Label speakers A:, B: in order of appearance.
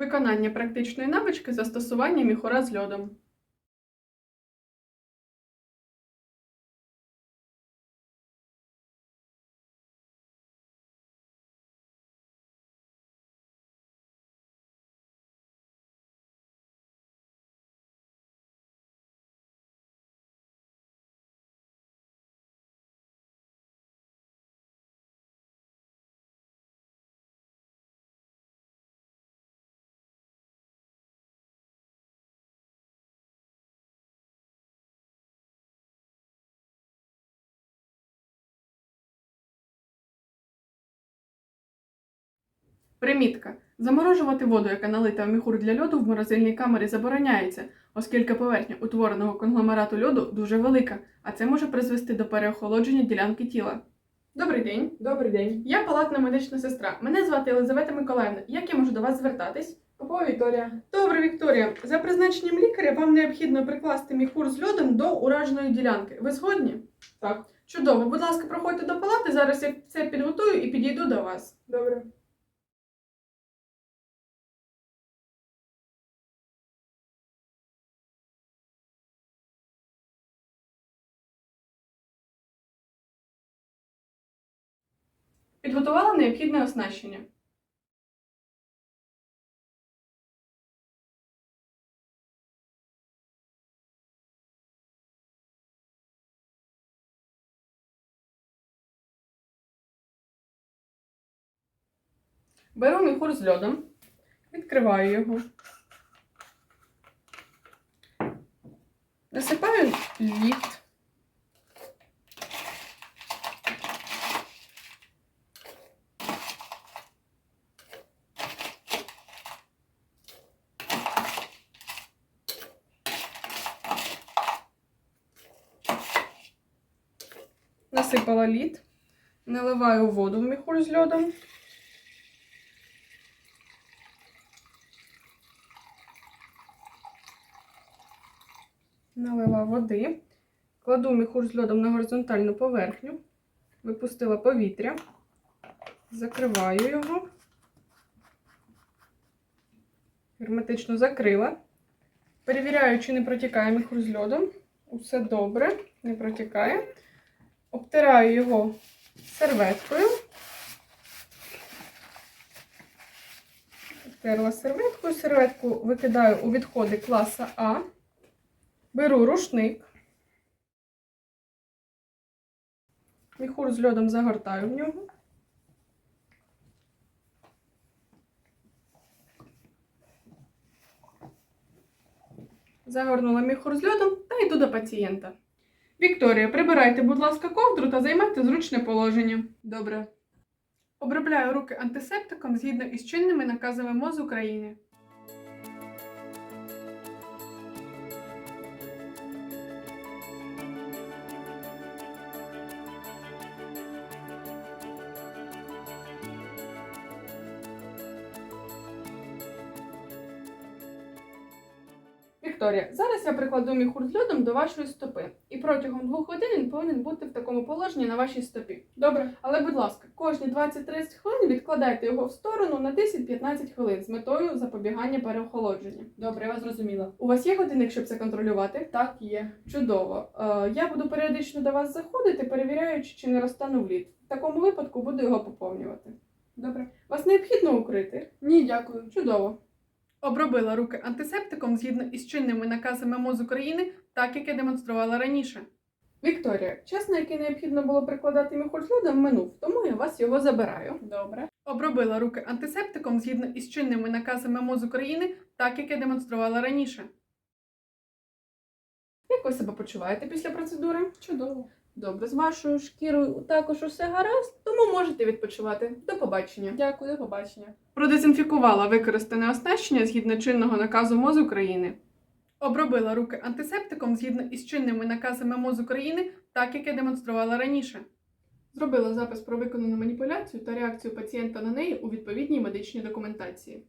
A: Виконання практичної навички застосування міхура з льодом. Примітка. Заморожувати воду, яка налита в міхур для льоду в морозильній камері забороняється, оскільки поверхня утвореного конгломерату льоду дуже велика, а це може призвести до переохолодження ділянки тіла. Добрий день.
B: Добрий день.
A: Я палатна медична сестра. Мене звати Елизавета Миколаївна. Як я можу до вас звертатись?
B: Попова Вікторія.
A: Добре, Вікторія. За призначенням лікаря вам необхідно прикласти міхур з льодом до ураженої ділянки. Ви згодні?
B: Так.
A: Чудово. Будь ласка, проходьте до палати. Зараз я все підготую і підійду до вас.
B: Добре.
A: Підготувала необхідне оснащення. Беру міхур з льодом, відкриваю його. Насипаю лід. Насипала лід, наливаю воду в міхур з льодом. Налила води, кладу міхур з льодом на горизонтальну поверхню, випустила повітря, закриваю його, герметично закрила. Перевіряю, чи не протікає міхур з льодом. Усе добре, не протікає. Обтираю його серветкою. Обтерла серветкою. Серветку викидаю у відходи класа А. Беру рушник. Міхур з льодом загортаю в нього. Загорнула міхур з льодом та йду до пацієнта. Вікторія, прибирайте, будь ласка, ковдру та займайте зручне положення. Добре. Обробляю руки антисептиком згідно із чинними наказами МОЗ України. Вікторія, зараз я прикладу міхур з льодом до вашої стопи. І протягом двох годин він повинен бути в такому положенні на вашій стопі.
B: Добре.
A: Але, будь ласка, кожні 20-30 хвилин відкладайте його в сторону на 10-15 хвилин з метою запобігання переохолодження.
B: Добре, я вас зрозуміла.
A: У вас є годинник, щоб це контролювати?
B: Так, є.
A: Чудово. Е, я буду періодично до вас заходити, перевіряючи, чи не розтанув лід. В такому випадку буду його поповнювати.
B: Добре.
A: Вас необхідно укрити.
B: Ні, дякую.
A: Чудово. Обробила руки антисептиком згідно із чинними наказами МОЗ України, так як я демонструвала раніше. Вікторія, час, на який необхідно було прикладати міхур з льодом, минув, тому я вас його забираю.
B: Добре.
A: Обробила руки антисептиком згідно із чинними наказами МОЗ України, так як я демонструвала раніше. Як ви себе почуваєте після процедури?
B: Чудово.
A: Добре, з вашою шкірою також усе гаразд, тому можете відпочивати. До побачення.
B: Дякую, до побачення.
A: Продезінфікувала використане оснащення згідно чинного наказу МОЗ України. Обробила руки антисептиком згідно із чинними наказами МОЗ України, так як я демонструвала раніше. Зробила запис про виконану маніпуляцію та реакцію пацієнта на неї у відповідній медичній документації.